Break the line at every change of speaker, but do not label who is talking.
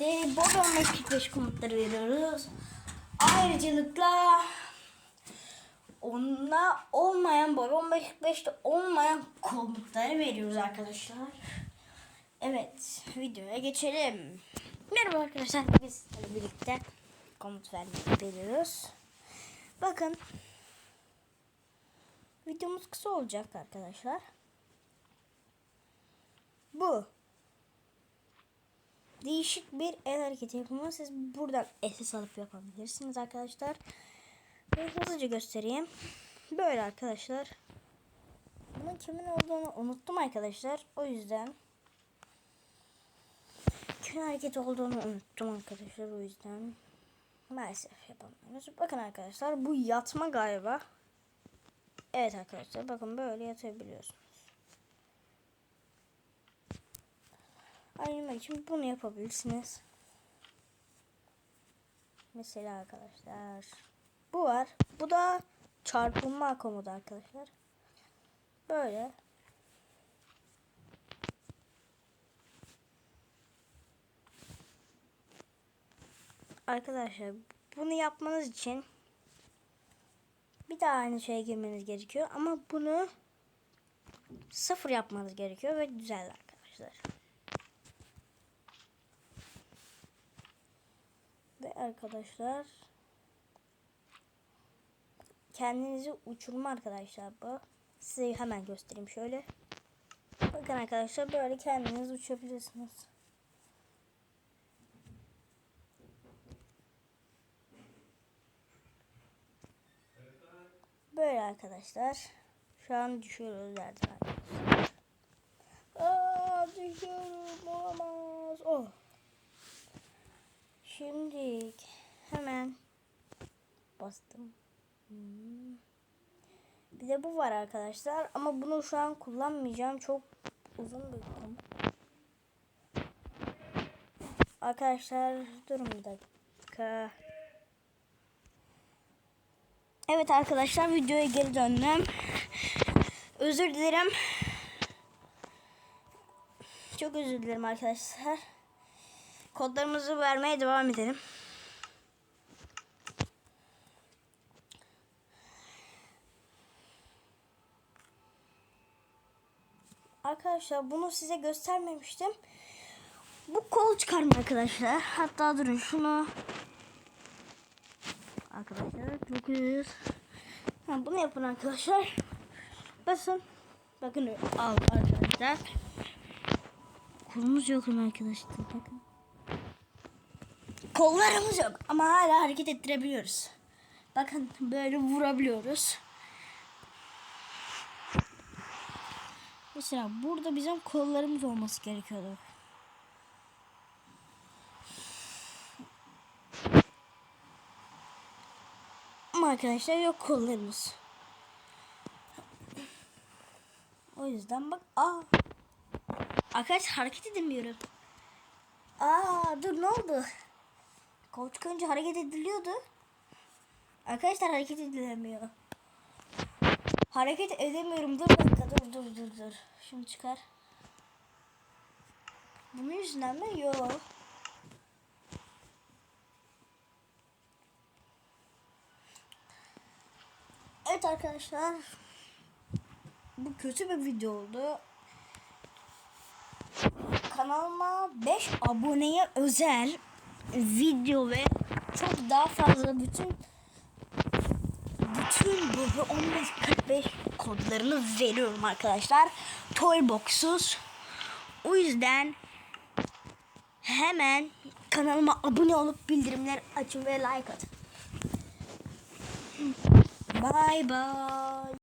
de Bob 1545 komutları veriyoruz. Ayrıcalıkla onunla olmayan Bob 1545'te olmayan komutları veriyoruz arkadaşlar. Evet videoya geçelim. Merhaba arkadaşlar biz birlikte komut vermek veriyoruz. Bakın videomuz kısa olacak arkadaşlar. Bu değişik bir el hareketi yapımı. Siz buradan SS alıp yapabilirsiniz arkadaşlar. Ve hızlıca göstereyim. Böyle arkadaşlar. Bunun kimin olduğunu unuttum arkadaşlar. O yüzden kimin hareket olduğunu unuttum arkadaşlar. O yüzden maalesef yapamıyoruz. Bakın arkadaşlar bu yatma galiba. Evet arkadaşlar bakın böyle yatabiliyorsunuz. Ayırmak için bunu yapabilirsiniz. Mesela arkadaşlar bu var. Bu da çarpılma komodu arkadaşlar. Böyle. Arkadaşlar bunu yapmanız için bir daha aynı şeye girmeniz gerekiyor ama bunu sıfır yapmanız gerekiyor ve güzel arkadaşlar. Arkadaşlar kendinizi uçurma arkadaşlar bu. Size hemen göstereyim şöyle. Bakın arkadaşlar böyle kendiniz uçabilirsiniz. Böyle arkadaşlar. Şu an düşüyoruz nereden arkadaşlar. Bastım. Hmm. Bir de bu var arkadaşlar ama bunu şu an kullanmayacağım. Çok uzun bir konu. Arkadaşlar durun bir dakika. Evet arkadaşlar videoya geri döndüm. Özür dilerim. Çok özür dilerim arkadaşlar. Kodlarımızı vermeye devam edelim. Arkadaşlar bunu size göstermemiştim. Bu kol çıkarma arkadaşlar. Hatta durun şunu. Arkadaşlar iyi. Ha, bunu yapın arkadaşlar. Basın. Bakın al arkadaşlar. Kolumuz yok arkadaşlar? Bakın. Kollarımız yok ama hala hareket ettirebiliyoruz. Bakın böyle vurabiliyoruz. Mesela burada bizim kollarımız olması gerekiyordu. Ama arkadaşlar yok kollarımız. O yüzden bak aa. Arkadaşlar hareket edemiyorum. Aa dur ne oldu? Kol çıkınca hareket ediliyordu. Arkadaşlar hareket edilemiyor. Hareket edemiyorum. Dur dakika dur dur dur dur. Şimdi çıkar. Bunun yüzünden mi? Yok. Evet arkadaşlar. Bu kötü bir video oldu. Kanalıma 5 aboneye özel video ve çok daha fazla bütün bütün bu 15-45 kodlarını veriyorum arkadaşlar. Toybox'uz. O yüzden hemen kanalıma abone olup bildirimleri açın ve like atın. Bye bye.